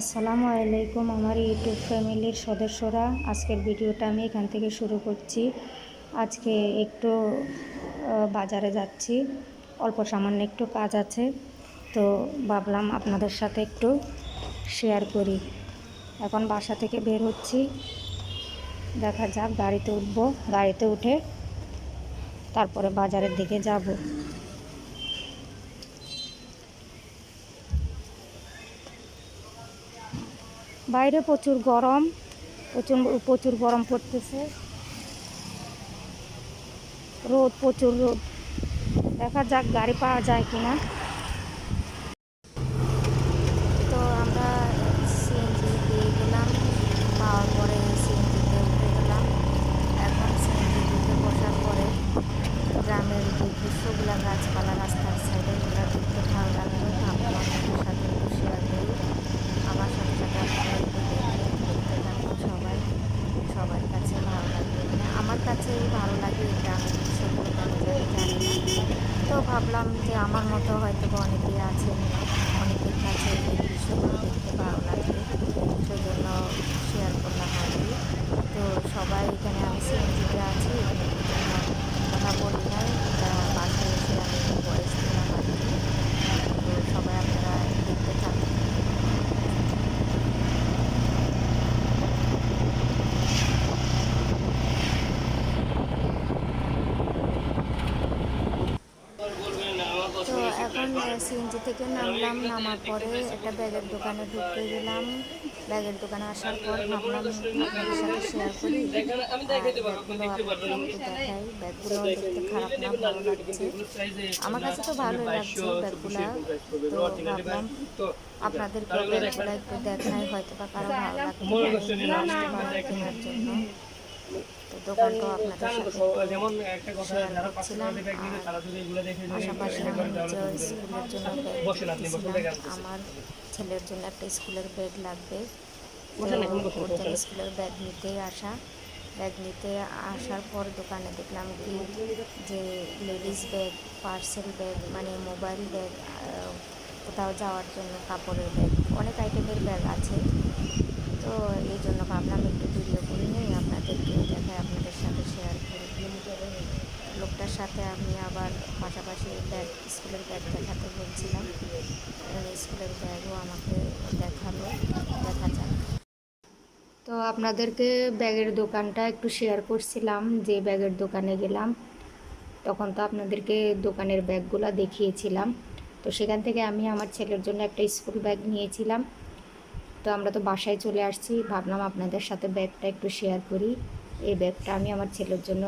আসসালামু আলাইকুম আমার ইউটিউব ফ্যামিলির সদস্যরা। আজকের ভিডিওটা আমি এখান থেকে শুরু করছি। আজকে একটু বাজারে যাচ্ছি। অল্প সামান্য একটু কাজ আছে। তো ভাবলাম আপনাদের সাথে একটু শেয়ার করি। এখন বাসা থেকে বের হচ্ছি। দেখা যাক, গাড়িতে উঠবো। গাড়িতে উঠে তারপরে বাজারের দিকে যাব। বাইরে প্রচুর গরম, প্রচুর প্রচুর গরম পড়তেছে। রোদ, প্রচুর রোদ। দেখা যাক গাড়ি পাওয়া যায় কিনা তো আমরা সিএনজি পেয়ে গেলাম পাওয়ার পরে সিএনজিতে উঠে গেলাম এখন সিএনজিতে বসার পরে গ্রামের যে দৃশ্যগুলো গাছপালা রাস্তার সাইডে এগুলো দেখতে ভালো লাগল ভাবলাম আপনাদের সাথে একটু শেয়ার করি আমার সাথে সাথে আপনারা একটু দেখে দেখতে থাকুন সবাই সবার কাছে ভালো লাগবে মানে আমার কাছেই ভালো লাগে এই গ্রামের দৃশ্যগুলো কেন জানি জানি না তো ভাবলাম যে আমার মতো হয়তো অনেকে অনেকেই আছেন অনেকের কাছে দেখতে ভালো লাগবে সেজন্য শেয়ার করলাম আর কি। তো সবাই এখানে আমি সিএনজিতে আছি এখানে জন্য কথা বলি নাই এটা বাসায় এসে আমি ভয়েস দিলাম আর কি তো সবাই আপনারা দেখতে থাকুন তো এখন সিএনজি থেকে নামলাম নামার পরে একটা ব্যাগের দোকানে ঢুকতে গেলাম। ব্যাগের দোকানে আসার পর ভাবলাম আপনাদের সাথে শেয়ার করি। ব্যাগগুলো আপনাদের দেখাই ব্যাগগুলো দেখতে খারাপ না ভালো লাগছে। আমার কাছে তো ভালোই লাগছে ব্যাগগুলো। তো ভাবলাম আপনাদেরকে ব্যাগগুলো একটু দেখাই হয়তো বা কারও ভালো লাগতে পারে। কেনার জন্য। তো আপনাদের যে পাশাপাশি আমি নিজেও স্কুলের জন্য। আমার ছেলের জন্য একটা স্কুলের ব্যাগ লাগবে। তো। স্কুলের ব্যাগ নিতেই আসা। ব্যাগ নিতে আসার পর দোকানে দেখলাম কি যে লেডিস ব্যাগ পার্সেল ব্যাগ মানে মোবাইল ব্যাগ কোথাও যাওয়ার জন্য কাপড়ের ব্যাগ অনেক আইটেমের ব্যাগ আছে। তো এই জন্য ভাবলাম একটু ভিডিও করে নিই, আপনাদেরকে দেখায় আপনাদের সাথে শেয়ার করি। লোকটার সাথে আমি আবার পাশাপাশি ব্যাগ স্কুলের ব্যাগ দেখাতে বলছিলাম। স্কুলের ব্যাগও আমাকে দেখাল, দেখা যাক। তো আপনাদেরকে ব্যাগের দোকানটা একটু শেয়ার করছিলাম, যে ব্যাগের দোকানে গেলাম। তখন তো আপনাদেরকে দোকানের ব্যাগগুলো দেখিয়েছিলাম। তো সেখান থেকে আমি আমার ছেলের জন্য একটা স্কুল ব্যাগ নিয়েছিলাম। তো আমরা তো বাসায় চলে আসছি। ভাবলাম আপনাদের সাথে ব্যাগটা একটু শেয়ার করি। এই ব্যাগটা আমি আমার ছেলের জন্য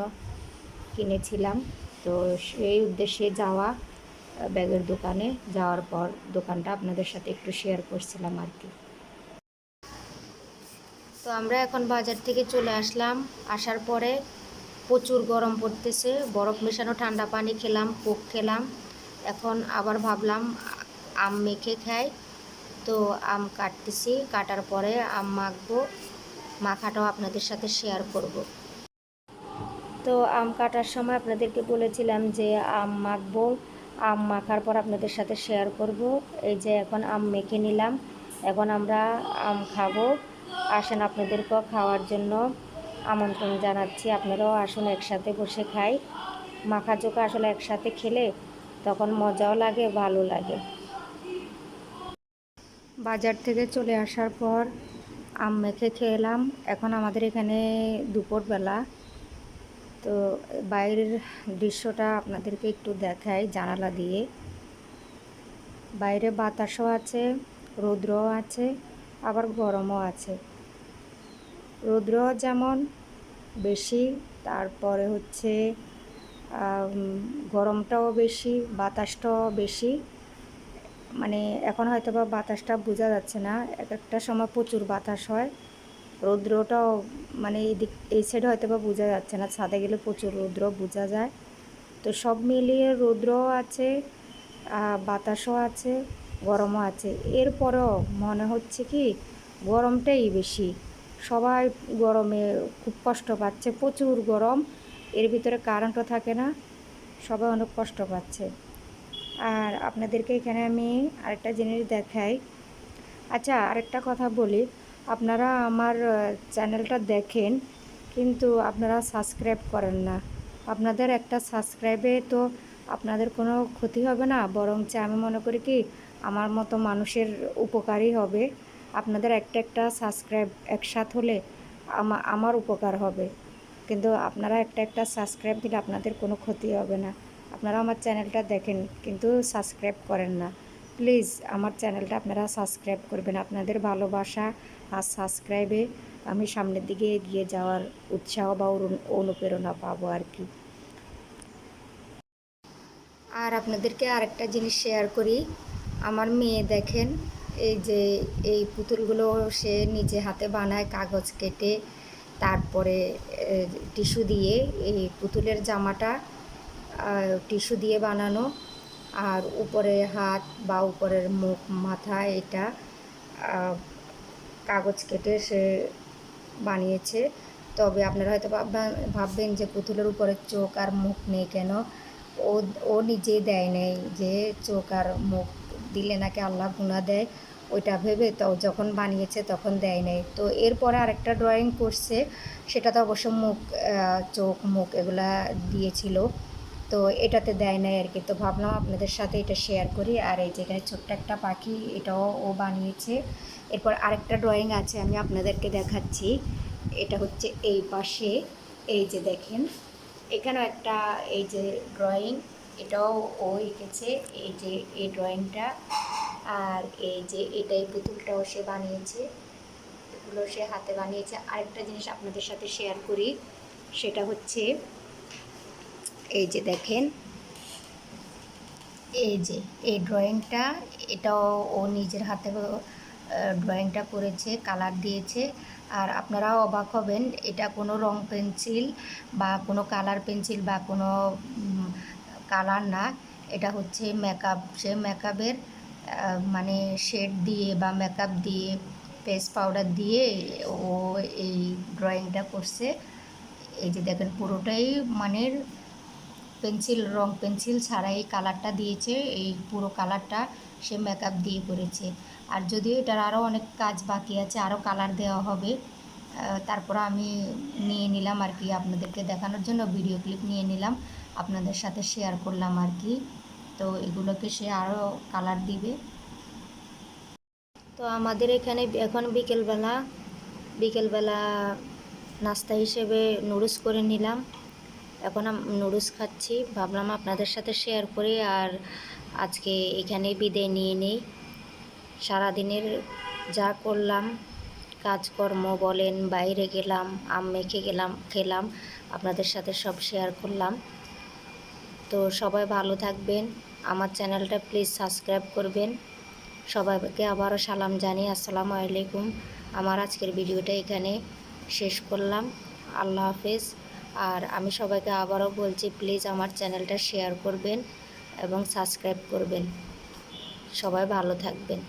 কিনেছিলাম। তো সেই উদ্দেশ্যে যাওয়া ব্যাগের দোকানে যাওয়ার পর দোকানটা আপনাদের সাথে একটু শেয়ার করছিলাম আর কি। তো আমরা এখন বাজার থেকে চলে আসলাম। আসার পরে প্রচুর গরম পড়তেছে, বরফ মেশানো ঠান্ডা পানি খেলাম, কোক খেলাম। এখন আবার ভাবলাম আম মেখে খাই। তো আম কাটতেছি, কাটার পরে আম মাখবো। মাখাটাও আপনাদের সাথে শেয়ার করব। তো আম কাটার সময় আপনাদেরকে বলেছিলাম যে আম মাখবো। আম মাখার পর আপনাদের সাথে শেয়ার করব। এই যে এখন আম মেখে নিলাম। এখন আমরা আম খাব। আসেন আপনাদেরকেও খাওয়ার জন্য আমন্ত্রণ জানাচ্ছি। আপনারাও আসুন, একসাথে বসে খাই। মাখা চোখা আসলে একসাথে খেলে তখন মজাও লাগে, ভালো লাগে। বাজার থেকে চলে আসার পর আম মেখে খেলাম এখন আমাদের এখানে দুপুরবেলা। তো বাইরের দৃশ্যটা আপনাদেরকে একটু দেখাই জানালা দিয়ে। বাইরে বাতাসও আছে, রৌদ্রও আছে, আবার গরমও আছে। রৌদ্র যেমন বেশি, তারপরে হচ্ছে গরমটাও বেশি, বাতাসটাও বেশি। মানে এখন হয়তো বা বাতাসটা বোঝা যাচ্ছে না। এক একটা সময় প্রচুর বাতাস হয়। রৌদ্রটাও মানে এই দিক, এই সাইডে হয়তো বা বোঝা যাচ্ছে না। ছাদে গেলে প্রচুর রৌদ্র বোঝা যায়। তো সব মিলিয়ে রৌদ্রও আছে বাতাসও আছে, গরমও আছে। এরপরেও মনে হচ্ছে কি, গরমটাই বেশি। সবাই গরমে খুব কষ্ট পাচ্ছে, প্রচুর গরম। এর ভিতরে কারেন্টও থাকে না, সবাই অনেক কষ্ট পাচ্ছে। আর আপনাদেরকে এখানে আমি আরেকটা জিনিস দেখাই। আচ্ছা আরেকটা কথা বলি। আপনারা আমার চ্যানেলটা দেখেন, কিন্তু আপনারা সাবস্ক্রাইব করেন না। আপনাদের একটা সাবস্ক্রাইবে তো আপনাদের কোনো ক্ষতি হবে না, বরঞ্চ আমি মনে করি কি, আমার মতো মানুষের উপকারই হবে। আপনাদের একটা একটা সাবস্ক্রাইব একসাথ হলে আমার উপকার হবে। কিন্তু আপনারা একটা একটা সাবস্ক্রাইব দিলে আপনাদের কোনো ক্ষতি হবে না। আপনারা আমার চ্যানেলটা দেখেন, কিন্তু সাবস্ক্রাইব করেন না। প্লিজ, আমার চ্যানেলটা আপনারা সাবস্ক্রাইব করবেন। আপনাদের ভালোবাসা আর সাবস্ক্রাইবে আমি সামনের দিকে এগিয়ে যাওয়ার উৎসাহ বা অনুপ্রেরণা পাবো আর কি। আর আপনাদেরকে আরেকটা জিনিস শেয়ার করি। আমার মেয়ে দেখেন, এই যে, এই পুতুলগুলো সে নিজে হাতে বানায়, কাগজ কেটে, তারপরে টিস্যু দিয়ে এই পুতুলের জামাটা টিস্যু দিয়ে বানানো। আর উপরে হাত বা উপরের মুখ, মাথা এটা কাগজ কেটে সে বানিয়েছে। তবে আপনারা হয়তো ভাববেন যে পুতুলের উপরে চোখ আর মুখ নেই কেন? ও ও নিজেই দেয় নেই যে চোখ আর মুখ দিলে নাকি আল্লাহ গুণা দেয়। ওইটা ভেবে তো যখন বানিয়েছে তখন দেয় নাই। তো এরপরে আরেকটা ড্রয়িং করছে সেটা তো অবশ্য মুখ চোখ, মুখ এগুলা দিয়েছিল। তো এটাতে দেয় নাই আর কি তো ভাবলাম আপনাদের সাথে এটা শেয়ার করি। আর এই যেখানে ছোট্ট একটা পাখি, এটাও ও বানিয়েছে। এরপর আরেকটা ড্রয়িং আছে, আমি আপনাদেরকে দেখাচ্ছি। এটা হচ্ছে এই পাশে। এই যে দেখেন, এখানেও একটা এই যে ড্রয়িং এটাও ও এঁকেছে। এই যে এই ড্রয়িংটা আর এই যে এটাই পুতুলটাও সে বানিয়েছে। এগুলো সে হাতে বানিয়েছে। আরেকটা জিনিস আপনাদের সাথে শেয়ার করি, সেটা হচ্ছে এই যে দেখেন, এই যে এই ড্রয়িংটা, এটাও ও নিজের হাতে ড্রয়িংটা করেছে, কালার দিয়েছে। আর আপনারাও অবাক হবেন, এটা কোনো রং পেন্সিল বা কোনো কালার পেন্সিল বা কোনো কালার না। এটা হচ্ছে মেকআপ সে মেকআপের মানে শেড দিয়ে বা মেকআপ দিয়ে ফেস পাউডার দিয়ে ও এই ড্রয়িংটা করছে। এই যে দেখেন, পুরোটাই মানে পেন্সিল, রং পেন্সিল ছাড়াই কালারটা দিয়েছে। এই পুরো কালারটা সে মেকআপ দিয়ে করেছে। আর যদিও এটার আরও অনেক কাজ বাকি আছে আরও কালার দেওয়া হবে তারপর আমি নিয়ে নিলাম আর কি, আপনাদেরকে দেখানোর জন্য ভিডিও ক্লিপ নিয়ে নিলাম, আপনাদের সাথে শেয়ার করলাম আর কি। তো এগুলোকে সে আরও কালার দিবে। তো আমাদের এখানে এখন বিকেলবেলা বিকেলবেলা নাস্তা হিসেবে নুডলস করে নিলাম। এখন নুডলস খাচ্ছি। ভাবলাম আপনাদের সাথে শেয়ার করি আর আজকে এখানে বিদায় নিয়ে নেই। সারাদিনের যা করলাম, কাজকর্ম বলেন, বাইরে গেলাম, আম মেখে গেলাম, খেলাম, আপনাদের সাথে সব শেয়ার করলাম। তো সবাই ভালো থাকবেন। আমার চ্যানেলটা প্লিজ সাবস্ক্রাইব করবেন। সবাইকে আবারও সালাম জানিয়ে আসসালামু আলাইকুম। আমার আজকের ভিডিওটা এখানে শেষ করলাম। আল্লাহ হাফেজ। আর আমি সবাইকে আবারও বলছি প্লিজ আমার চ্যানেলটা শেয়ার করবেন এবং সাবস্ক্রাইব করবেন। সবাই ভালো থাকবেন।